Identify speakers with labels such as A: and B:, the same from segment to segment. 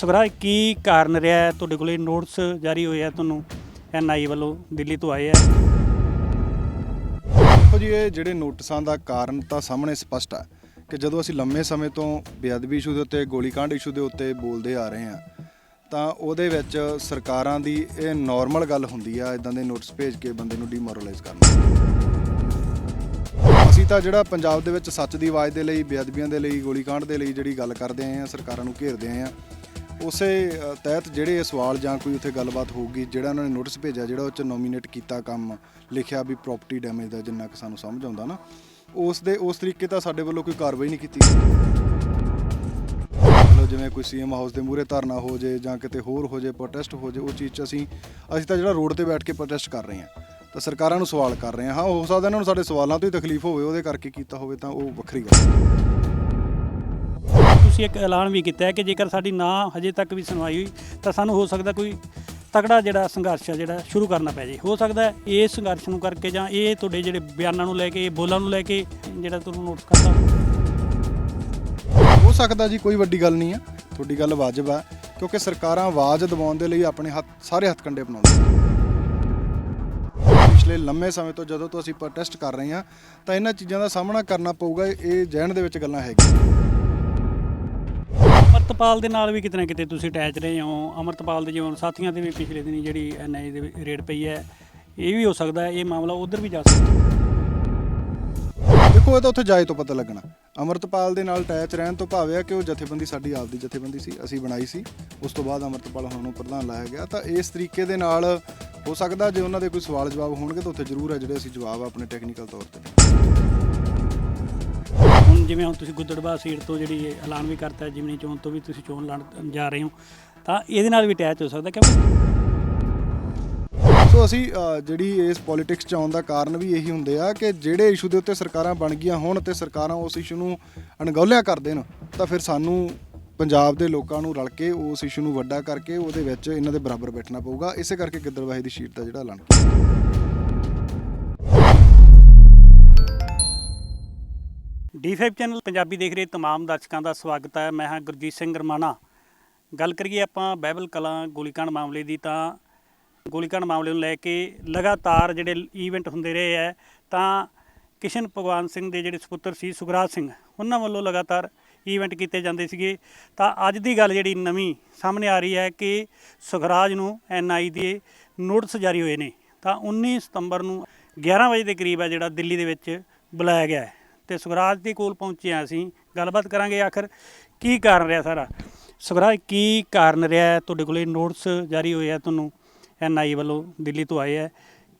A: ਸਵਰਾਜ, ਕੀ ਕਾਰਨ ਰਿਹਾ ਤੁਹਾਡੇ ਕੋਲੇ ਨੋਟਸ ਜਾਰੀ ਹੋਏ ਆ ਤੁਹਾਨੂੰ। ਐਨਆਈ ਵੱਲੋਂ ਦਿੱਲੀ ਤੋਂ ਆਏ ਆ।
B: ਦੇਖੋ ਜੀ, ਇਹ ਜਿਹੜੇ ਨੋਟਸਾਂ ਦਾ ਕਾਰਨ ਤਾਂ ਸਾਹਮਣੇ ਸਪਸ਼ਟ ਆ ਕਿ ਜਦੋਂ ਅਸੀਂ ਲੰਮੇ ਸਮੇਂ ਤੋਂ ਬੇਅਦਬੀ ਇਸ਼ੂ ਦੇ ਉੱਤੇ ਗੋਲੀकांड ਇਸ਼ੂ ਦੇ ਉੱਤੇ ਬੋਲਦੇ ਆ ਰਹੇ ਆ ਤਾਂ ਉਹਦੇ ਵਿੱਚ ਸਰਕਾਰਾਂ ਦੀ ਇਹ ਨਾਰਮਲ ਗੱਲ ਹੁੰਦੀ ਆ ਇਦਾਂ ਦੇ ਨੋਟਸ ਭੇਜ ਕੇ ਬੰਦੇ ਨੂੰ ਡੀਮੋਰਲਾਈਜ਼ ਕਰਨਾ। ਅਸੀਂ ਤਾਂ ਜਿਹੜਾ ਪੰਜਾਬ ਦੇ ਵਿੱਚ ਸੱਚ ਦੀ ਆਵਾਜ਼ ਦੇ ਲਈ, ਬੇਅਦਬੀਆਂ ਦੇ ਲਈ ਗੋਲੀकांड ਦੇ ਲਈ ਜਿਹੜੀ ਗੱਲ ਕਰਦੇ ਆਏ ਆ ਸਰਕਾਰਾਂ ਨੂੰ ਘੇਰਦੇ ਆਏ ਆ ਉਸੇ ਤਹਿਤ ਜਿਹੜੇ ਇਹ ਸਵਾਲ ਜਾਂ ਕੋਈ ਉੱਥੇ ਗੱਲਬਾਤ ਹੋਊਗੀ, ਜਿਹੜਾ ਉਹਨਾਂ ਨੇ ਨੋਟਿਸ ਭੇਜਿਆ, ਜਿਹੜਾ ਉਹ ਚ ਨੋਮੀਨੇਟ ਕੀਤਾ ਕੰਮ, ਲਿਖਿਆ ਵੀ ਪ੍ਰਾਪਰਟੀ ਡੈਮੇਜ ਦਾ, ਜਿੰਨਾ ਕਿ ਸਾਨੂੰ ਸਮਝ ਆਉਂਦਾ ਨਾ, ਉਸ ਦੇ, ਉਸ ਤਰੀਕੇ ਤਾਂ ਸਾਡੇ ਵੱਲੋਂ ਕੋਈ ਕਾਰਵਾਈ ਨਹੀਂ ਕੀਤੀ ਮਤਲਬ ਜਿਵੇਂ ਕੋਈ ਸੀਐਮ ਹਾਊਸ ਦੇ ਮੂਹਰੇ ਧਰਨਾ ਹੋ ਜੇ ਜਾਂ ਕਿਤੇ ਹੋਰ ਹੋ ਜੇ ਪ੍ਰੋਟੈਸਟ ਹੋ ਜੇ, ਉਹ ਚੀਜ਼ 'ਚ ਅਸੀਂ ਅਸੀਂ ਤਾਂ ਜਿਹੜਾ ਰੋਡ ਤੇ ਬੈਠ ਕੇ ਪ੍ਰੋਟੈਸਟ ਕਰ ਰਹੇ ਹਾਂ। ਤਾਂ ਸਰਕਾਰਾਂ ਨੂੰ ਸਵਾਲ ਕਰ ਰਹੇ ਹਾਂ। ਹਾਂ, ਹੋ ਸਕਦਾ ਇਹਨਾਂ ਨੂੰ ਸਾਡੇ ਸਵਾਲਾਂ ਤੋਂ ਹੀ ਤਕਲੀਫ ਹੋਵੇ, ਉਹਦੇ ਕਰਕੇ ਕੀਤਾ ਹੋਵੇ ਤਾਂ ਉਹ ਵੱਖਰੀ ਗੱਲ ਹੈ।
A: ਤੁਸੀਂ ਇੱਕ ਐਲਾਨ ਵੀ ਕੀਤਾ ਹੈ ਕਿ ਜੇਕਰ ਸਾਡੀ ਨਾ ਹਜੇ ਤੱਕ ਵੀ ਸੁਣਵਾਈ ਹੋਈ, ਤਾਂ ਸਾਨੂੰ ਹੋ ਸਕਦਾ ਕੋਈ ਤਕੜਾ ਜਿਹੜਾ ਸੰਘਰਸ਼ ਹੈ ਜਿਹੜਾ ਸ਼ੁਰੂ ਕਰਨਾ ਪੈ ਜੇ। ਹੋ ਸਕਦਾ ਇਹ ਸੰਘਰਸ਼ ਨੂੰ ਕਰਕੇ ਜਾਂ ਇਹ ਤੁਹਾਡੇ ਜਿਹੜੇ ਬਿਆਨਾਂ ਨੂੰ ਲੈ ਕੇ ਬੋਲਾਂ ਨੂੰ ਲੈ ਕੇ ਜਿਹੜਾ ਤੁਹਾਨੂੰ ਨੋਟਿਸ ਕਰਦਾ
B: ਹੋ ਸਕਦਾ ਜੀ, ਕੋਈ ਵੱਡੀ ਗੱਲ ਨਹੀਂ ਆ। ਤੁਹਾਡੀ ਗੱਲ ਵਾਜਬ ਆ, ਕਿਉਂਕਿ ਸਰਕਾਰਾਂ ਆਵਾਜ਼ ਦਬਾਉਣ ਦੇ ਲਈ ਆਪਣੇ ਹੱਥ, ਸਾਰੇ ਹੱਥ ਕੰਡੇ ਬਣਾਉਂਦੇ ਪਿਛਲੇ ਲੰਮੇ ਸਮੇਂ ਤੋਂ ਜਦੋਂ ਤੋਂ ਅਸੀਂ ਪ੍ਰੋਟੈਸਟ ਕਰ ਰਹੇ ਹਾਂ, ਤਾਂ ਇਹਨਾਂ ਚੀਜ਼ਾਂ ਦਾ ਸਾਹਮਣਾ ਕਰਨਾ ਪਊਗਾ, ਇਹ ਜਹਿਨ ਦੇ ਵਿੱਚ ਗੱਲਾਂ ਹੈਗੀਆਂ।
A: ਅਮਰਤਪਾਲ ਦੇ ਨਾਲ ਵੀ ਕਿਤੇ ਨਾ ਕਿਤੇ ਤੁਸੀਂ ਅਟੈਚ ਰਹੇ ਹੋ। ਅਮਰਤਪਾਲ ਦੇ ਜਿਵੇਂ ਸਾਥੀਆਂ ਤੇ ਵੀ ਪਿਛਲੇ ਦਿਨੀ ਜਿਹੜੀ ਐਨਆਈ ਦੇ ਰੇਡ ਪਈ ਹੈ, ਇਹ ਵੀ ਹੋ ਸਕਦਾ ਹੈ, ਇਹ ਮਾਮਲਾ ਉਧਰ ਵੀ ਜਾ ਸਕਦਾ
B: ਦੇਖੋ, ਇਹ ਤਾਂ ਉੱਥੇ ਜਾਏ ਤੋਂ ਪਤਾ ਲੱਗਣਾ। ਅਮਰਤਪਾਲ ਦੇ ਨਾਲ ਅਟੈਚ ਰਹਿਣ ਤੋਂ ਭਾਵ ਹੈ ਕਿ ਉਹ ਜਥੇਬੰਦੀ ਸਾਡੀ ਆਪਦੀ ਜਥੇਬੰਦੀ ਸੀ, ਅਸੀਂ ਬਣਾਈ ਸੀ। ਉਸ ਤੋਂ ਬਾਅਦ ਅਮਰਤਪਾਲ ਹੁਣ ਨੂੰ ਪ੍ਰਧਾਨ ਲਾਇਆ ਗਿਆ। ਤਾਂ ਇਸ ਤਰੀਕੇ ਦੇ ਨਾਲ ਹੋ ਸਕਦਾ ਜੇ ਉਹਨਾਂ ਦੇ ਕੋਈ ਸਵਾਲ ਜਵਾਬ ਹੋਣਗੇ ਤਾਂ ਉੱਥੇ ਜ਼ਰੂਰ ਹੈ ਜਿਹੜੇ ਅਸੀਂ ਜਵਾਬ ਆਪਣੇ ਟੈਕਨੀਕਲ ਤੌਰ ਤੇ।
A: ਜਿਵੇਂ ਹੁਣ ਤੁਸੀਂ ਗੁੱਦੜਬਾ ਸੀਟ ਤੋਂ ਜਿਹੜੀ ਐਲਾਨ ਵੀ ਕਰਤਾ ਜਿਮਨੀ ਚੋਣ ਤੋਂ ਵੀ ਤੁਸੀਂ ਚੋਣ ਲੜਨ ਜਾ ਰਹੇ ਹੋ, ਤਾਂ ਇਹਦੇ ਨਾਲ ਵੀ ਅਟੈਚ ਹੋ ਸਕਦਾ ਕਿਉਂਕਿ
B: ਸੋ ਅਸੀਂ ਜਿਹੜੀ ਇਸ ਪੋਲਿਟਿਕਸ ਚ ਆਉਣ ਦਾ ਕਾਰਨ ਵੀ ਇਹੀ ਹੁੰਦੇ ਆ ਕਿ ਜਿਹੜੇ ਇਸ਼ੂ ਦੇ ਉੱਤੇ ਸਰਕਾਰਾਂ ਬਣ ਗਈਆਂ ਹੋਣ ਤੇ ਸਰਕਾਰਾਂ ਉਸ ਇਸ਼ੂ ਨੂੰ ਅਣਗੌਲਿਆ ਕਰ ਦੇਣ, ਤਾਂ ਫਿਰ ਸਾਨੂੰ ਪੰਜਾਬ ਦੇ ਲੋਕਾਂ ਨੂੰ ਰਲ ਕੇ ਉਸ ਇਸ਼ੂ ਨੂੰ ਵੱਡਾ ਕਰਕੇ ਉਹਦੇ ਵਿੱਚ ਇਹਨਾਂ ਦੇ ਬਰਾਬਰ ਬੈਠਣਾ ਪਊਗਾ। ਇਸੇ ਕਰਕੇ ਗਿੱਦੜਵਾਹੀ ਦੀ ਸ਼ੀਟ ਦਾ ਜਿਹੜਾ ਐਲਾਨ ਕੀਤਾ।
A: D5 ਚੈਨਲ ਪੰਜਾਬੀ ਦੇਖ ਰਹੇ तमाम ਦਰਸ਼ਕਾਂ ਦਾ ਸਵਾਗਤ ਹੈ। ਮੈਂ ਹਾਂ ਗੁਰਜੀਤ ਸਿੰਘ ਰਮਾਣਾ। ਗੱਲ ਕਰੀਏ ਆਪਾਂ ਬਾਈਬਲ ਕਲਾਂ ਗੋਲੀਕਾਂਡ ਮਾਮਲੇ ਦੀ ਤਾਂ ਗੋਲੀਕਾਂਡ ਮਾਮਲੇ ਨੂੰ ਲੈ ਕੇ ਲਗਾਤਾਰ ਜਿਹੜੇ ਈਵੈਂਟ ਹੁੰਦੇ ਰਹੇ ਹੈ, ਤਾਂ ਕਿਸ਼ਨ ਭਗਵਾਨ ਸਿੰਘ ਦੇ ਜਿਹੜੇ ਸੁਪੁੱਤਰ ਸੀ ਸੁਖਰਾਜ ਸਿੰਘ, ਉਹਨਾਂ ਵੱਲੋਂ ਲਗਾਤਾਰ ਈਵੈਂਟ ਕੀਤੇ ਜਾਂਦੇ ਸੀਗੇ। ਤਾਂ ਅੱਜ ਦੀ ਗੱਲ ਜਿਹੜੀ ਨਵੀਂ ਸਾਹਮਣੇ ਆ ਰਹੀ ਹੈ ਕਿ ਸੁਖਰਾਜ ਨੂੰ ਐਨਆਈ ਦੇ ਨੋਟਿਸ ਜਾਰੀ ਹੋਏ ਨੇ। ਤਾਂ 19 ਸਤੰਬਰ ਨੂੰ 11 ਵਜੇ ਦੇ ਕਰੀਬ ਹੈ ਜਿਹੜਾ ਦਿੱਲੀ ਦੇ ਵਿੱਚ ਬੁਲਾਇਆ ਗਿਆ ਹੈ। ਤੇ ਸੁਖਰਾਜ ਦੇ ਕੋਲ ਪਹੁੰਚੇ ਹਾਂ ਅਸੀਂ। ਗੱਲਬਾਤ ਕਰਾਂਗੇ ਆਖਰ ਕੀ ਕਾਰਨ ਰਿਹਾ ਸਾਰਾ? ਸੁਖਰਾਜ, ਕੀ ਕਾਰਨ ਰਿਹਾ ਤੁਹਾਡੇ ਕੋਲੇ ਨੋਟਿਸ ਜਾਰੀ ਹੋਏ ਆ ਤੁਹਾਨੂੰ। ਐਨਆਈ ਵੱਲੋਂ ਦਿੱਲੀ ਤੋਂ ਆਏ ਆ।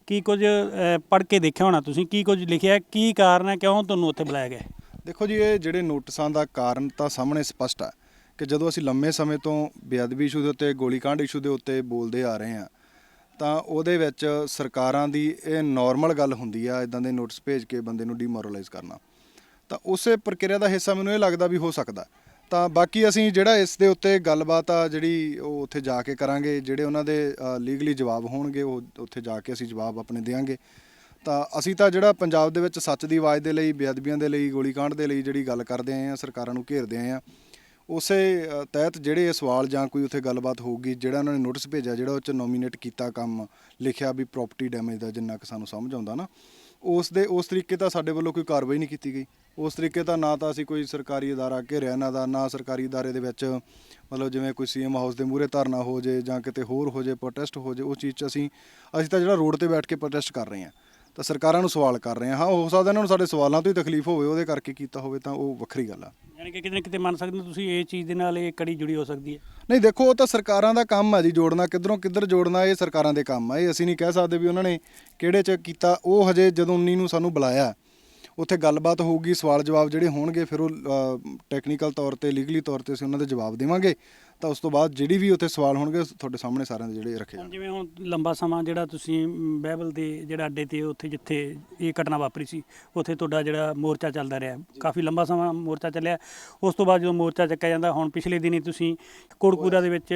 A: ਕੀ ਕੁਝ ਪੜ੍ਹ ਕੇ ਦੇਖਿਆ ਹੋਣਾ ਤੁਸੀਂ? ਕੀ ਕੁਝ ਲਿਖਿਆ? ਕੀ ਕਾਰਨ ਹੈ? ਕਿਉਂ ਤੁਹਾਨੂੰ ਉੱਥੇ ਬੁਲਾਇਆ ਗਿਆ?
B: ਦੇਖੋ ਜੀ, ਇਹ ਜਿਹੜੇ ਨੋਟਿਸਾਂ ਦਾ ਕਾਰਨ ਤਾਂ ਸਾਹਮਣੇ ਸਪਸ਼ਟ ਆ ਕਿ ਜਦੋਂ ਅਸੀਂ ਲੰਮੇ ਸਮੇਂ ਤੋਂ ਬੇਅਦਬੀ ਇਸ਼ੂ ਦੇ ਉੱਤੇ ਗੋਲੀकांड ਇਸ਼ੂ ਦੇ ਉੱਤੇ ਬੋਲਦੇ ਆ ਰਹੇ ਹਾਂ, ਤਾਂ ਉਹਦੇ ਵਿੱਚ ਸਰਕਾਰਾਂ ਦੀ ਇਹ ਨਾਰਮਲ ਗੱਲ ਹੁੰਦੀ ਆ ਇਦਾਂ ਦੇ ਨੋਟਿਸ ਭੇਜ ਕੇ ਬੰਦੇ ਨੂੰ ਡੀਮੋਰਲਾਈਜ਼ ਕਰਨਾ। ਤਾਂ ਉਸੇ ਪ੍ਰਕਿਰਿਆ ਦਾ ਹਿੱਸਾ ਮੈਨੂੰ ਇਹ ਲੱਗਦਾ ਵੀ ਹੋ ਸਕਦਾ। ਤਾਂ ਬਾਕੀ ਅਸੀਂ ਜਿਹੜਾ ਇਸ ਦੇ ਉੱਤੇ ਗੱਲਬਾਤ ਆ ਜਿਹੜੀ ਉਹ ਉੱਥੇ ਜਾ ਕੇ ਕਰਾਂਗੇ, ਜਿਹੜੇ ਉਹਨਾਂ ਦੇ ਲੀਗਲੀ ਜਵਾਬ ਹੋਣਗੇ, ਉਹ ਉੱਥੇ ਜਾ ਕੇ ਅਸੀਂ ਜਵਾਬ ਆਪਣੇ ਦੇਵਾਂਗੇ ਤਾਂ ਅਸੀਂ ਤਾਂ ਜਿਹੜਾ ਪੰਜਾਬ ਦੇ ਵਿੱਚ ਸੱਚ ਦੀ ਆਵਾਜ਼ ਦੇ ਲਈ, ਬੇਅਦਬੀਆਂ ਦੇ ਲਈ ਗੋਲੀकांड ਦੇ ਲਈ ਜਿਹੜੀ ਗੱਲ ਕਰਦੇ ਆਏ ਆ, ਸਰਕਾਰਾਂ ਨੂੰ ਘੇਰਦੇ ਆਏ ਆ, ਉਸੇ ਤਹਿਤ ਜਿਹੜੇ ਇਹ ਸਵਾਲ ਜਾਂ ਕੋਈ ਉੱਥੇ ਗੱਲਬਾਤ ਹੋਊਗੀ, ਜਿਹੜਾ ਉਹਨਾਂ ਨੇ ਨੋਟਿਸ ਭੇਜਿਆ, ਜਿਹੜਾ ਉਹ ਚ ਨੋਮੀਨੇਟ ਕੀਤਾ ਕੰਮ, ਲਿਖਿਆ ਵੀ ਪ੍ਰਾਪਰਟੀ ਡੈਮੇਜ ਦਾ ਜਿੰਨਾ ਕਿ ਸਾਨੂੰ ਸਮਝ ਆਉਂਦਾ ਨਾ ਉਸ ਦੇ, ਉਸ ਤਰੀਕੇ ਤਾਂ ਸਾਡੇ ਵੱਲੋਂ ਕੋਈ ਕਾਰਵਾਈ ਨਹੀਂ ਕੀਤੀ ਗਈ। ਉਸ ਤਰੀਕੇ ਤਾਂ ਨਾ ਤਾਂ ਅਸੀਂ ਕੋਈ ਸਰਕਾਰੀ ਅਦਾਰਾ ਘੇਰਿਆ ਇਹਨਾਂ ਦਾ, ਨਾ ਸਰਕਾਰੀ ਅਦਾਰੇ ਦੇ ਵਿੱਚ ਮਤਲਬ ਜਿਵੇਂ ਕੋਈ ਸੀਐਮ ਹਾਊਸ ਦੇ ਮੂਹਰੇ ਧਰਨਾ ਹੋ ਜੇ ਜਾਂ ਕਿਤੇ ਹੋਰ ਹੋ ਜੇ ਪ੍ਰੋਟੈਸਟ ਹੋ ਜੇ, ਉਹ ਚੀਜ਼ 'ਚ ਅਸੀਂ ਅਸੀਂ ਤਾਂ ਜਿਹੜਾ ਰੋਡ ਤੇ ਬੈਠ ਕੇ ਪ੍ਰੋਟੈਸਟ ਕਰ ਰਹੇ ਹਾਂ। ਤਾਂ ਸਰਕਾਰਾਂ ਨੂੰ ਸਵਾਲ ਕਰ ਰਹੇ ਹਾਂ। ਹਾਂ ਹੋ ਸਕਦਾ ਇਹਨਾਂ ਨੂੰ ਸਾਡੇ ਸਵਾਲਾਂ ਤੋਂ ਹੀ ਤਕਲੀਫ ਹੋਵੇ ਉਹਦੇ ਕਰਕੇ ਕੀਤਾ ਹੋਵੇ ਤਾਂ ਉਹ ਵੱਖਰੀ ਗੱਲ ਆ।
A: ਯਾਨੀ ਕਿ ਕਿਤੇ ਨਾ ਕਿਤੇ ਮੰਨ ਸਕਦੇ ਹੋ ਤੁਸੀਂ ਇਹ ਚੀਜ਼ ਦੇ ਨਾਲ ਇਹ ਕੜੀ ਜੁੜੀ ਹੋ ਸਕਦੀ ਹੈ।
B: ਨਹੀਂ ਦੇਖੋ ਉਹ ਤਾਂ ਸਰਕਾਰਾਂ ਦਾ ਕੰਮ ਹੈ ਜੀ ਜੋੜਨਾ ਕਿੱਧਰੋਂ ਕਿੱਧਰ ਜੋੜਨਾ ਇਹ ਸਰਕਾਰਾਂ ਦੇ ਕੰਮ ਆ। ਇਹ ਅਸੀਂ ਨਹੀਂ ਕਹਿ ਸਕਦੇ ਵੀ ਉਹਨਾਂ ਨੇ ਕਿਹੜੇ ਚ ਕੀਤਾ। ਉਹ ਹਜੇ ਜਦੋਂ 19 ਨੂੰ ਸਾਨੂੰ ਬੁਲਾਇਆ ਉੱਥੇ ਗੱਲਬਾਤ ਹੋਊਗੀ ਸਵਾਲ ਜਵਾਬ ਜਿਹੜੇ ਹੋਣਗੇ ਫਿਰ ਉਹ ਟੈਕਨੀਕਲ ਤੌਰ ਤੇ ਲੀਗਲੀ ਤੌਰ ਤੇ ਅਸੀਂ ਉਹਨਾਂ ਦੇ ਜਵਾਬ ਦੇਵਾਂਗੇ। ਤਾਂ ਉਸ ਤੋਂ ਬਾਅਦ ਜਿਹੜੀ ਵੀ ਉੱਥੇ ਸਵਾਲ ਹੋਣਗੇ ਤੁਹਾਡੇ ਸਾਹਮਣੇ ਸਾਰਿਆਂ ਦੇ ਜਿਹੜੇ ਰੱਖੇ ਜਾਣਗੇ।
A: ਜਿਵੇਂ ਹੁਣ ਲੰਬਾ ਸਮਾਂ ਜਿਹੜਾ ਤੁਸੀਂ ਮ, ਬਾਈਬਲ ਦੇ ਜਿਹੜਾ ਅੱਡੇ ਤੇ ਉੱਥੇ ਜਿੱਥੇ ਇਹ ਘਟਨਾ ਵਾਪਰੀ ਸੀ ਉੱਥੇ ਤੁਹਾਡਾ ਜਿਹੜਾ ਮੋਰਚਾ ਚੱਲਦਾ ਰਿਹਾ। ਕਾਫੀ ਲੰਬਾ ਸਮਾਂ ਮੋਰਚਾ ਚੱਲਿਆ। ਉਸ ਤੋਂ ਬਾਅਦ ਜਦੋਂ ਮੋਰਚਾ ਚੱਕਿਆ ਜਾਂਦਾ ਹੁਣ ਪਿਛਲੇ ਦਿਨੀ ਤੁਸੀਂ ਕੋੜਕੂਰਾ ਦੇ ਵਿੱਚ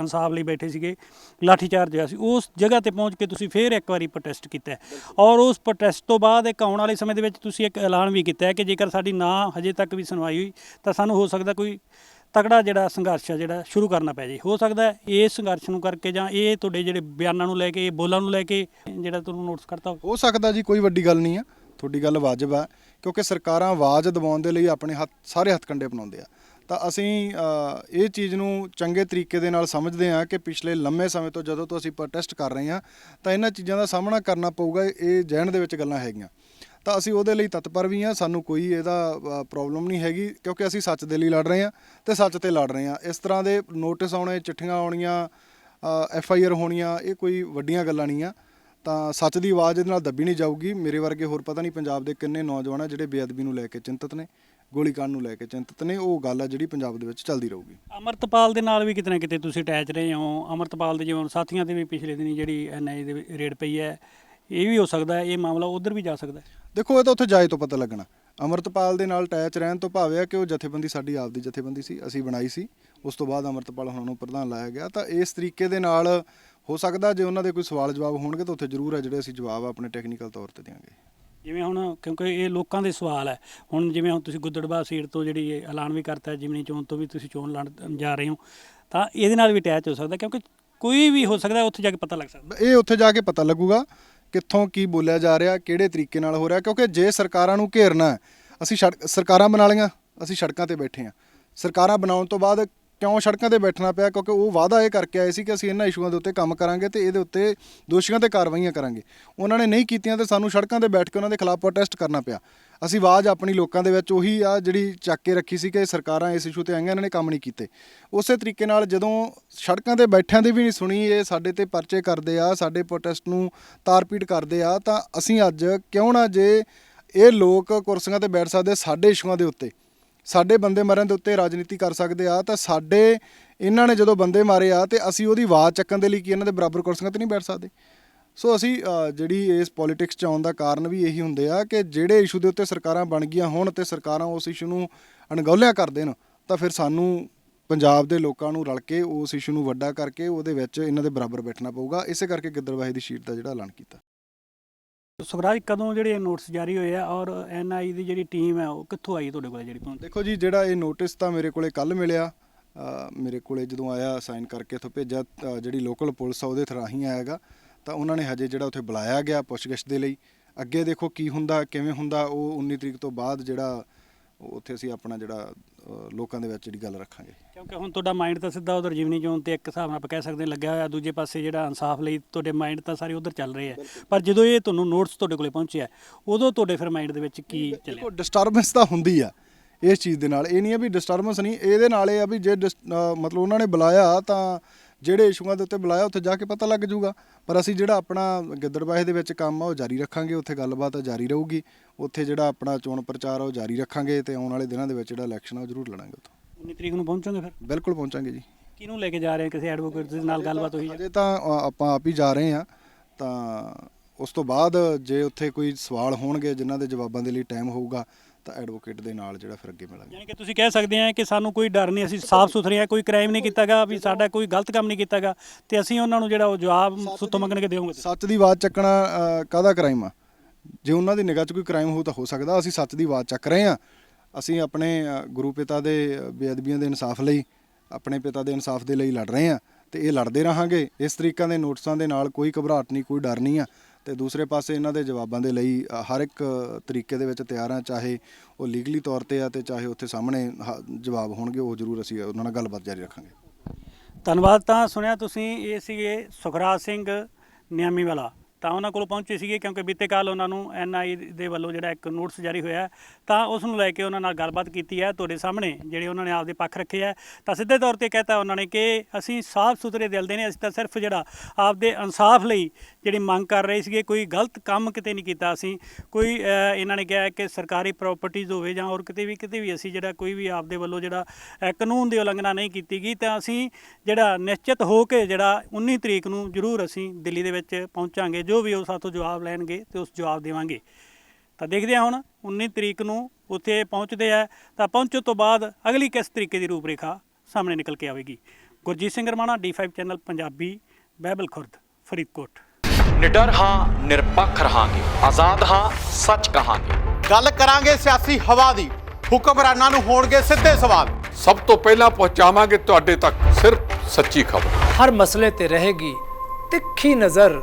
A: ਇਨਸਾਫ ਲਈ ਬੈਠੇ ਸੀਗੇ ਲਾਠੀ ਚਾਰਜ ਹੋਇਆ ਸੀ। ਉਸ ਜਗ੍ਹਾ ਤੇ ਪਹੁੰਚ ਕੇ ਤੁਸੀਂ ਫੇਰ ਇੱਕ ਵਾਰੀ ਪ੍ਰੋਟੈਸਟ ਕੀਤਾ। ਔਰ ਉਸ ਪ੍ਰੋਟੈਸਟ ਤੋਂ ਬਾਅਦ ਇੱਕ ਆਉਣ ਵਾਲੇ ਸਮੇਂ ਦੇ ਵਿੱਚ ਤੁਸੀਂ ਇੱਕ ਐਲਾਨ ਵੀ ਕੀਤਾ ਹੈ ਕਿ ਜੇਕਰ ਸਾਡੀ ਨਾ ਹਜੇ ਤੱਕ ਵੀ ਸੁਣਵਾਈ ਹੋਈ ਤਾਂ ਸਾਨੂੰ ਹੋ ਸਕਦਾ ਕੋਈ ਤਕੜਾ ਜਿਹੜਾ ਸੰਘਰਸ਼ ਆ ਜਿਹੜਾ ਸ਼ੁਰੂ ਕਰਨਾ ਪੈ ਜੇ। ਹੋ ਸਕਦਾ ਇਹ ਸੰਘਰਸ਼ ਨੂੰ ਕਰਕੇ ਜਾਂ ਇਹ ਤੁਹਾਡੇ ਜਿਹੜੇ ਬਿਆਨਾਂ ਨੂੰ ਲੈ ਕੇ, ਬੋਲਾਂ ਨੂੰ ਲੈ ਕੇ ਜਿਹੜਾ ਤੁਹਾਨੂੰ ਨੋਟਿਸ ਕਰਤਾ
B: ਹੋ ਸਕਦਾ ਜੀ, ਕੋਈ ਵੱਡੀ ਗੱਲ ਨਹੀਂ ਆ। ਤੁਹਾਡੀ ਗੱਲ ਵਾਜਬ ਆ, ਕਿਉਂਕਿ ਸਰਕਾਰਾਂ ਆਵਾਜ਼ ਦਬਾਉਣ ਦੇ ਲਈ ਆਪਣੇ ਹੱਥ, ਸਾਰੇ ਹੱਥ ਕੰਡੇ ਅਪਣਾਉਂਦੇ ਆ। ਤਾਂ ਅਸੀਂ ਇਹ ਚੀਜ਼ ਨੂੰ ਚੰਗੇ ਤਰੀਕੇ ਦੇ ਨਾਲ ਸਮਝਦੇ ਹਾਂ ਕਿ ਪਿਛਲੇ ਲੰਮੇ ਸਮੇਂ ਤੋਂ ਜਦੋਂ ਤੋਂ ਅਸੀਂ ਪ੍ਰੋਟੈਸਟ ਕਰ ਰਹੇ ਹਾਂ, ਤਾਂ ਇਹਨਾਂ ਚੀਜ਼ਾਂ ਦਾ ਸਾਹਮਣਾ ਕਰਨਾ ਪਊਗਾ, ਇਹ ਜਹਿਣ ਦੇ ਵਿੱਚ ਗੱਲਾਂ ਹੈਗੀਆਂ। ਤਾਂ ਅਸੀਂ ਉਹਦੇ ਲਈ ਤਤਪਰ ਵੀ ਹਾਂ, ਸਾਨੂੰ ਕੋਈ ਇਹਦਾ ਪ੍ਰੋਬਲਮ ਨਹੀਂ ਹੈਗੀ, ਕਿਉਂਕਿ ਅਸੀਂ ਸੱਚ ਦੇ ਲਈ ਲੜ ਰਹੇ ਹਾਂ ਤੇ ਸੱਚ ਤੇ ਲੜ ਰਹੇ ਹਾਂ। ਇਸ ਤਰ੍ਹਾਂ ਦੇ ਨੋਟਿਸ ਆਉਣੇ, ਚਿੱਠੀਆਂ ਆਉਣੀਆਂ ਐਫ ਆਈ ਆਰ ਹੋਣੀਆਂ, ਇਹ ਕੋਈ ਵੱਡੀਆਂ ਗੱਲਾਂ ਨਹੀਂ ਆ। ਤਾਂ ਸੱਚ ਦੀ ਆਵਾਜ਼ ਇਹਦੇ ਨਾਲ ਦੱਬੀ ਨਹੀਂ ਜਾਊਗੀ। ਮੇਰੇ ਵਰਗੇ ਹੋਰ ਪਤਾ ਨਹੀਂ ਪੰਜਾਬ ਦੇ ਕਿੰਨੇ ਨੌਜਵਾਨ ਆ ਜਿਹੜੇ ਬੇਅਦਬੀ ਨੂੰ ਲੈ ਕੇ ਚਿੰਤਤ ਨੇ ਗੋਲੀकांड ਨੂੰ ਲੈ ਕੇ ਚਿੰਤਤ ਨੇ, ਉਹ ਗੱਲ ਆ ਜਿਹੜੀ ਪੰਜਾਬ ਦੇ ਵਿੱਚ ਚੱਲਦੀ ਰਹੂਗੀ।
A: ਅਮਰਤਪਾਲ ਦੇ ਨਾਲ ਵੀ ਕਿਤੇ ਨਾ ਕਿਤੇ ਤੁਸੀਂ ਅਟੈਚ ਰਹੇ ਹੋ। ਅਮਰਤਪਾਲ ਦੇ ਜਿਵੇਂ ਸਾਥੀਆਂ ਤੇ ਵੀ ਪਿਛਲੇ ਦਿਨੀ ਜਿਹੜੀ ਐਨਆਈ ਦੇ ਰੇਡ ਪਈ ਹੈ ਇਹ ਵੀ ਹੋ ਸਕਦਾ ਹੈ ਇਹ ਮਾਮਲਾ ਉਧਰ ਵੀ ਜਾ ਸਕਦਾ ਹੈ।
B: ਦੇਖੋ ਇਹ ਤਾਂ ਉੱਥੇ ਜਾਏ ਤੋਂ ਪਤਾ ਲੱਗਣਾ। ਅਮਰਤਪਾਲ ਦੇ ਨਾਲ ਅਟੈਚ ਰਹਿਣ ਤੋਂ ਭਾਵ ਹੈ ਕਿ ਉਹ ਜਥੇਬੰਦੀ ਸਾਡੀ ਆਪਦੀ ਜਥੇਬੰਦੀ ਸੀ ਅਸੀਂ ਬਣਾਈ ਸੀ। ਉਸ ਤੋਂ ਬਾਅਦ ਅਮਰਤਪਾਲ ਹੁਣਾਂ ਨੂੰ ਪ੍ਰਧਾਨ ਲਾਇਆ ਗਿਆ। ਤਾਂ ਇਸ ਤਰੀਕੇ ਦੇ ਨਾਲ ਹੋ ਸਕਦਾ ਜੇ ਉਹਨਾਂ ਦੇ ਕੋਈ ਸਵਾਲ ਜਵਾਬ ਹੋਣਗੇ ਤਾਂ ਉੱਥੇ ਜ਼ਰੂਰ ਹੈ ਜਿਹੜੇ ਅਸੀਂ ਜਵਾਬ ਆਪਣੇ ਟੈਕਨੀਕਲ ਤੌਰ ਤੇ ਦਿਆਂਗੇ।
A: ਜਿਵੇਂ ਹੁਣ ਕਿਉਂਕਿ ਇਹ ਲੋਕਾਂ ਦੇ ਸਵਾਲ ਹੈ। ਹੁਣ ਜਿਵੇਂ ਹੁਣ ਤੁਸੀਂ ਗੁੱਦੜਬਾ ਸੀਟ ਤੋਂ ਜਿਹੜੀ ਇਹ ਐਲਾਨ ਵੀ ਕਰਤਾ ਜਿਮਨੀ ਚੋਣ ਤੋਂ ਵੀ ਤੁਸੀਂ ਚੋਣ ਲੜਨ ਜਾ ਰਹੇ ਹੋ ਤਾਂ ਇਹਦੇ ਨਾਲ ਵੀ ਅਟੈਚ ਹੋ ਸਕਦਾ ਕਿਉਂਕਿ ਕੋਈ ਵੀ ਹੋ ਸਕਦਾ ਉੱਥੇ ਜਾ ਕੇ ਪਤਾ ਲੱਗ ਸਕਦਾ।
B: ਇਹ ਉੱਥੇ ਜਾ ਕੇ ਪਤਾ ਲੱਗੂਗਾ। ਕਿੱਥੋਂ ਕੀ ਬੋਲਿਆ ਜਾ ਰਿਹਾ, ਕਿਹੜੇ ਤਰੀਕੇ ਨਾਲ ਹੋ ਰਿਹਾ, ਕਿਉਂਕਿ ਜੇ ਸਰਕਾਰਾਂ ਨੂੰ ਘੇਰਨਾ ਅਸੀਂ ਸੜਕ, ਸਰਕਾਰਾਂ ਬਣਾ ਲਈਆਂ, ਅਸੀਂ ਸੜਕਾਂ ਤੇ ਬੈਠੇ ਹਾਂ। ਸਰਕਾਰਾਂ ਬਣਾਉਣ ਤੋਂ ਬਾਅਦ ਕਿਉਂ ਸੜਕਾਂ ਤੇ ਬੈਠਣਾ ਪਿਆ, ਕਿਉਂਕਿ ਉਹ ਵਾਅਦਾ ਇਹ ਕਰਕੇ ਆਏ ਸੀ ਕਿ ਅਸੀਂ ਇਹਨਾਂ ਇਸ਼ੂਆਂ ਦੇ ਉੱਤੇ ਕੰਮ ਕਰਾਂਗੇ ਤੇ ਇਹਦੇ ਉੱਤੇ ਦੋਸ਼ੀਆਂ ਤੇ ਕਾਰਵਾਈਆਂ ਕਰਾਂਗੇ। ਉਹਨਾਂ ਨੇ ਨਹੀਂ ਕੀਤੀਆਂ ਤੇ ਸਾਨੂੰ ਸੜਕਾਂ ਤੇ ਬੈਠ ਕੇ ਉਹਨਾਂ ਦੇ ਖਿਲਾਫ ਪ੍ਰੋਟੈਸਟ ਕਰਨਾ ਪਿਆ। ਅਸੀਂ ਆਵਾਜ਼ ਆਪਣੀ ਲੋਕਾਂ ਦੇ ਵਿੱਚ ਉਹੀ ਆ ਜਿਹੜੀ ਚੱਕ ਕੇ ਰੱਖੀ ਸੀ ਕਿ ਸਰਕਾਰਾਂ ਇਸ ਇਸ਼ੂ ਤੇ ਆਈਆਂ, ਇਹਨਾਂ ਨੇ ਕੰਮ ਨਹੀਂ ਕੀਤੇ। ਉਸੇ ਤਰੀਕੇ ਨਾਲ ਜਦੋਂ ਸੜਕਾਂ ਤੇ ਬੈਠਿਆਂ ਦੀ ਵੀ ਨਹੀਂ ਸੁਣੀ, ਇਹ ਸਾਡੇ ਤੇ ਪਰਚੇ ਕਰਦੇ ਆ, ਸਾਡੇ ਪ੍ਰੋਟੈਸਟ ਨੂੰ ਤਾਰਪੀਟ ਕਰਦੇ ਆ, ਤਾਂ ਅਸੀਂ ਅੱਜ ਕਿਉਂ ਨਾ ਜੇ ਇਹ ਲੋਕ ਕੁਰਸੀਆਂ ਤੇ ਬੈਠ ਸਕਦੇ ਸਾਡੇ ਇਸ਼ੂਆਂ ਦੇ ਉੱਤੇ। ਸਾਡੇ ਬੰਦੇ ਮਰਨ ਦੇ ਉੱਤੇ ਰਾਜਨੀਤੀ ਕਰ ਸਕਦੇ ਆ, ਤਾਂ ਸਾਡੇ, ਇਹਨਾਂ ਨੇ ਜਦੋਂ ਬੰਦੇ ਮਾਰੇ ਆ, ਤੇ ਅਸੀਂ ਉਹਦੀ ਆਵਾਜ਼ ਚੱਕਣ ਦੇ ਲਈ ਕੀ ਇਹਨਾਂ ਦੇ ਬਰਾਬਰ ਕੁਰਸੀਆਂ ਤੇ ਨਹੀਂ ਬੈਠ ਸਕਦੇ? ਸੋ ਅਸੀਂ ਜਿਹੜੀ ਇਸ ਪੋਲਿਟਿਕਸ ਚ ਆਉਣ ਦਾ ਕਾਰਨ ਵੀ ਇਹੀ ਹੁੰਦੇ ਆ ਕਿ ਜਿਹੜੇ ਇਸ਼ੂ ਦੇ ਉੱਤੇ ਸਰਕਾਰਾਂ ਬਣ ਗਈਆਂ ਹੋਣ ਤੇ ਸਰਕਾਰਾਂ ਉਸ ਇਸ਼ੂ ਨੂੰ ਅਣਗੌਲਿਆ ਕਰ ਦੇਣ ਤਾਂ ਫਿਰ ਸਾਨੂੰ ਪੰਜਾਬ ਦੇ ਲੋਕਾਂ ਨੂੰ ਰਲ ਕੇ ਉਸ ਇਸ਼ੂ ਨੂੰ ਵੱਡਾ ਕਰਕੇ ਉਹਦੇ ਵਿੱਚ ਇਹਨਾਂ ਦੇ ਬਰਾਬਰ ਬੈਠਣਾ ਪਊਗਾ। ਇਸੇ ਕਰਕੇ ਗਿੱਦੜਵਾਹੀ ਦੀ ਸ਼ੀਟ ਦਾ ਜਿਹੜਾ ਐਲਾਨ ਕੀਤਾ।
A: ਸੁਖਰਾਜ ਕਦੋਂ ਜਿਹੜੇ ਨੋਟਿਸ ਜਾਰੀ ਹੋਏ ਆ ਔਰ ਐਨਆਈ ਦੀ ਜਿਹੜੀ ਟੀਮ ਹੈ ਉਹ ਕਿੱਥੋਂ ਆਈ ਤੁਹਾਡੇ ਕੋਲ ਜਿਹੜੀ ਪਹੁੰਚ?
B: ਦੇਖੋ ਜੀ ਜਿਹੜਾ ਇਹ ਨੋਟਿਸ ਤਾਂ ਮੇਰੇ ਕੋਲੇ ਕੱਲ ਮਿਲਿਆ। ਮੇਰੇ ਕੋਲੇ ਜਦੋਂ ਆਇਆ ਸਾਈਨ ਕਰਕੇ ਇੱਥੋਂ ਭੇਜਿਆ ਤਾਂ ਜਿਹੜੀ ਲੋਕਲ ਪੁਲਿਸ ਆ ਉਹਦੇ ਰਾਹੀਂ ਆਇਆਗਾ ਤਾਂ ਉਹਨਾਂ ਨੇ ਹਜੇ ਜਿਹੜਾ ਉੱਥੇ ਬੁਲਾਇਆ ਗਿਆ ਪੁੱਛਗਿੱਛ ਦੇ ਲਈ। ਅੱਗੇ ਦੇਖੋ ਕੀ ਹੁੰਦਾ ਕਿਵੇਂ ਹੁੰਦਾ ਉਹ 19 ਤਰੀਕ ਤੋਂ ਬਾਅਦ ਜਿਹੜਾ ਉੱਥੇ ਅਸੀਂ ਆਪਣਾ ਜਿਹੜਾ ਲੋਕਾਂ ਦੇ ਵਿੱਚ ਜਿਹੜੀ ਗੱਲ ਰੱਖਾਂਗੇ।
A: ਕਿਉਂਕਿ ਹੁਣ ਤੁਹਾਡਾ ਮਾਈਂਡ ਤਾਂ ਸਿੱਧਾ ਉਧਰ ਜਿਮਨੀ ਚੋਣ ਤੇ ਇੱਕ ਹਿਸਾਬ ਨਾਲ ਆਪਾਂ ਕਹਿ ਸਕਦੇ ਹਾਂ ਲੱਗਿਆ ਹੋਇਆ ਦੂਜੇ ਪਾਸੇ ਜਿਹੜਾ ਇਨਸਾਫ ਲਈ ਤੁਹਾਡੇ ਮਾਈਂਡ ਤਾਂ ਸਾਰੇ ਉਧਰ ਚੱਲ ਰਹੇ ਆ। ਪਰ ਜਦੋਂ ਇਹ ਤੁਹਾਨੂੰ ਨੋਟਿਸ ਤੁਹਾਡੇ ਕੋਲੇ ਪਹੁੰਚਿਆ ਉਦੋਂ ਤੁਹਾਡੇ ਫਿਰ ਮਾਈਂਡ ਦੇ ਵਿੱਚ ਕੀ ਚੱਲਿਆ?
B: ਦੇਖੋ ਡਿਸਟਰਬੈਂਸ ਤਾਂ ਹੁੰਦੀ ਆ ਇਸ ਚੀਜ਼ ਦੇ ਨਾਲ। ਇਹ ਨਹੀਂ ਆ ਵੀ ਡਿਸਟਰਬੈਂਸ ਨਹੀਂ ਇਹਦੇ ਨਾਲ ਇਹ ਆ ਵੀ ਜੇ ਮਤਲਬ ਉਹਨਾਂ ਨੇ ਬੁਲਾਇਆ ਤਾਂ ਜਿਹੜੇ ਇਸ਼ੂਆਂ ਦੇ ਉੱਤੇ ਬੁਲਾਇਆ ਉੱਥੇ ਜਾ ਕੇ ਪਤਾ ਲੱਗ ਜਾਊਗਾ ਪਰ ਅਸੀਂ ਜਿਹੜਾ ਆਪਣਾ ਗਿੱਦੜਬਾਹੇ ਦੇ ਵਿੱਚ ਕੰਮ ਆ ਉਹ ਜਾਰੀ ਰੱਖਾਂਗੇ ਉੱਥੇ ਗੱਲਬਾਤ ਜਾਰੀ ਰਹੂਗੀ। ਉੱਥੇ ਜਿਹੜਾ ਆਪਣਾ ਚੋਣ ਪ੍ਰਚਾਰ ਆ ਉਹ ਜਾਰੀ ਰੱਖਾਂਗੇ ਤੇ ਆਉਣ ਵਾਲੇ ਦਿਨਾਂ ਦੇ ਵਿੱਚ ਜਿਹੜਾ ਇਲੈਕਸ਼ਨ ਆ ਉਹ ਜ਼ਰੂਰ ਲੜਾਂਗੇ ਉੱਥੋਂ।
A: 19 ਤਰੀਕ ਨੂੰ ਪਹੁੰਚੋਗੇ ਫਿਰ?
B: ਬਿਲਕੁਲ ਪਹੁੰਚਾਂਗੇ ਜੀ।
A: ਕਿਹਨੂੰ ਲੈ ਕੇ ਜਾ ਰਹੇ ਆ ਕਿਸੇ ਐਡਵੋਕੇਟ ਦੇ ਨਾਲ ਗੱਲਬਾਤ ਹੋਈ ਹੈ?
B: ਅਜੇ ਤਾਂ ਆਪਾਂ ਆਪ ਹੀ ਜਾ ਰਹੇ ਆ ਤਾਂ ਉਸ ਤੋਂ ਬਾਅਦ ਜੇ ਉੱਥੇ ਕੋਈ ਸਵਾਲ ਹੋਣਗੇ ਜਿਨ੍ਹਾਂ ਦੇ ਜਵਾਬਾਂ ਦੇ ਲਈ ਟਾਈਮ ਹੋਊਗਾ ਤਾਂ ਐਡਵੋਕੇਟ ਦੇ ਨਾਲ ਜਿਹੜਾ ਫਿਰ ਅੱਗੇ ਮਿਲਾਂਗੇ।
A: ਯਾਨੀ ਕਿ ਤੁਸੀਂ ਕਹਿ ਸਕਦੇ ਆ ਕਿ ਸਾਨੂੰ ਕੋਈ ਡਰ ਨਹੀਂ ਅਸੀਂ ਸਾਫ਼ ਸੁਥਰੇ ਆ ਕੋਈ ਕ੍ਰਾਈਮ ਨਹੀਂ ਕੀਤਾਗਾ ਵੀ ਸਾਡਾ ਕੋਈ ਗਲਤ ਕੰਮ ਨਹੀਂ ਕੀਤਾਗਾ ਤੇ ਅਸੀਂ ਉਹਨਾਂ ਨੂੰ ਜਿਹੜਾ ਉਹ ਜਵਾਬ ਸੁੱਤੋਂ ਮੰਗਣ ਕੇ ਦੇਵਾਂਗੇ
B: ਸੱਚ ਦੀ ਆਵਾਜ਼ ਚੱਕਣਾ ਕਾਹਦਾ ਕ੍ਰਾਈਮ ਆ? ਜੇ ਉਹਨਾਂ ਦੀ ਨਿਗਾਹ 'ਚ ਕੋਈ ਕ੍ਰਾਈਮ ਹੋ ਤਾਂ ਹੋ ਸਕਦਾ ਅਸੀਂ ਸੱਚ ਦੀ ਆਵਾਜ਼ ਚੱਕ ਰਹੇ ਆ। ਅਸੀਂ ਆਪਣੇ ਗੁਰੂ ਪਿਤਾ ਦੇ ਬੇਅਦਬੀਆਂ ਦੇ ਇਨਸਾਫ ਲਈ ਆਪਣੇ ਪਿਤਾ ਦੇ ਇਨਸਾਫ ਦੇ ਲਈ ਲੜ ਰਹੇ ਆ ਤੇ ਇਹ ਲੜਦੇ ਰਹਾਂਗੇ। ਇਸ ਤਰੀਕਾਂ ਦੇ ਨੋਟਿਸਾਂ ਦੇ ਨਾਲ ਕੋਈ ਘਬਰਾਹਟ ਨਹੀਂ ਕੋਈ ਡਰ ਨਹੀਂ ਆ। ਤੇ ਦੂਸਰੇ ਪਾਸੇ ਇਹਨਾਂ ਦੇ ਜਵਾਬਾਂ ਦੇ ਲਈ ਅ, ਹਰ ਇੱਕ ਤਰੀਕੇ ਦੇ ਵਿੱਚ ਤਿਆਰ ਹਾਂ ਚਾਹੇ ਉਹ ਲੀਗਲੀ ਤੌਰ ਤੇ ਆ ਤੇ ਚਾਹੇ ਉੱਥੇ ਸਾਹਮਣੇ ਹ- ਜਵਾਬ ਹੋਣਗੇ ਉਹ ਜ਼ਰੂਰ ਅਸੀਂ ਉਹਨਾਂ ਨਾਲ ਗੱਲਬਾਤ ਜਾਰੀ ਰੱਖਾਂਗੇ।
A: ਧੰਨਵਾਦ ਤਾਂ ਸੁਣਿਆ ਤੁਸੀਂ ਇਹ ਸੀਗੇ ਸੁਖਰਾਜ ਸਿੰਘ ਨਿਆਮੀ ਵਾਲਾ ਤਾਂ ਉਹਨਾਂ ਕੋਲ ਪਹੁੰਚੇ ਸੀਗੇ ਕਿਉਂਕਿ ਬੀਤੇ ਕੱਲ ਉਹਨਾਂ ਨੂੰ ਐਨਆਈ ਦੇ ਵੱਲੋਂ ਜਿਹੜਾ ਇੱਕ ਨੋਟਿਸ ਜਾਰੀ ਹੋਇਆ ਤਾਂ ਉਸ ਨੂੰ ਲੈ ਕੇ ਉਹਨਾਂ ਨਾਲ ਗੱਲਬਾਤ ਕੀਤੀ ਹੈ। ਤੁਹਾਡੇ ਸਾਹਮਣੇ ਜਿਹੜੇ ਉਹਨਾਂ ਨੇ ਆਪਦੇ ਪੱਖ ਰੱਖੇ ਹੈ। ਤਾਂ ਸਿੱਧੇ ਤੌਰ ਤੇ ਕਹਤਾ ਉਹਨਾਂ ਨੇ ਕਿ ਅਸੀਂ ਸਾਫ਼ ਸੁਥਰੇ ਦਿਲ ਦੇ ਨੇ, ਅਸੀਂ ਤਾਂ ਸਿਰਫ ਜਿਹੜਾ ਆਪਦੇ ਇਨਸਾਫ ਲਈ ਜਿਹੜੀ ਮੰਗ ਕਰ ਰਹੇ ਸੀਗੇ, ਕੋਈ ਗਲਤ ਕੰਮ ਕਿਤੇ ਨਹੀਂ ਕੀਤਾ ਅਸੀਂ। ਕੋਈ ਇਹਨਾਂ ਨੇ ਕਿਹਾ ਕਿ ਸਰਕਾਰੀ ਪ੍ਰਾਪਰਟੀਆਂ ਹੋਵੇ ਜਾਂ ਹੋਰ ਕਿਤੇ ਵੀ ਕਿਤੇ ਵੀ ਅਸੀਂ ਜਿਹੜਾ ਕੋਈ ਵੀ ਆਪਦੇ ਵੱਲੋਂ ਜਿਹੜਾ ਕਾਨੂੰਨ ਦੀ ਉਲੰਘਣਾ ਨਹੀਂ ਕੀਤੀ ਗਈ, ਤਾਂ ਅਸੀਂ ਜਿਹੜਾ ਨਿਸ਼ਚਿਤ ਹੋ ਕੇ ਜਿਹੜਾ 19 ਤਰੀਕ ਨੂੰ ਜ਼ਰੂਰ ਅਸੀਂ ਦਿੱਲੀ ਦੇ ਵਿੱਚ ਪਹੁੰਚਾਂਗੇ, ਜੋ ਵੀ ਉਹ ਸਾਤੋਂ ਜਵਾਬ ਲੈਣਗੇ ਤੇ ਉਸ ਜਵਾਬ ਦੇਵਾਂਗੇ। ਤਾਂ ਦੇਖਦੇ ਹਾਂ ਹੁਣ 19 ਤਰੀਕ ਨੂੰ ਉੱਥੇ ਪਹੁੰਚਦੇ ਆ ਤਾਂ ਪਹੁੰਚਣ ਤੋਂ ਬਾਅਦ ਅਗਲੀ ਕਿਸ ਤਰੀਕੇ ਦੀ ਰੂਪਰੇਖਾ ਸਾਹਮਣੇ ਨਿਕਲ ਕੇ ਆਵੇਗੀ? ਗੁਰਜੀਤ ਸਿੰਘ ਰਮਾਣਾ D5 ਚੈਨਲ ਪੰਜਾਬੀ ਬਾਈਬਲ ਖੁਰਦ ਫਰੀਦਕੋਟ।
C: ਨਿਡਰ ਹਾਂ ਨਿਰਪੱਖ ਰਹਾਂਗੇ ਆਜ਼ਾਦ ਹਾਂ ਸੱਚ ਕਹਾਂਗੇ।
D: ਗੱਲ ਕਰਾਂਗੇ ਸਿਆਸੀ ਹਵਾ ਦੀ ਹੁਕਮਰਾਨਾਂ ਨੂੰ ਹੋਣਗੇ ਸਿੱਧੇ ਸਵਾਲ। ਸਭ ਤੋਂ ਪਹਿਲਾਂ ਪਹੁੰਚਾਵਾਂਗੇ ਤੁਹਾਡੇ ਤੱਕ ਸਿਰਫ ਸੱਚੀ ਖਬਰ।
E: ਹਰ ਮਸਲੇ ਤੇ ਰਹੇਗੀ ਤਿੱਖੀ ਨਜ਼ਰ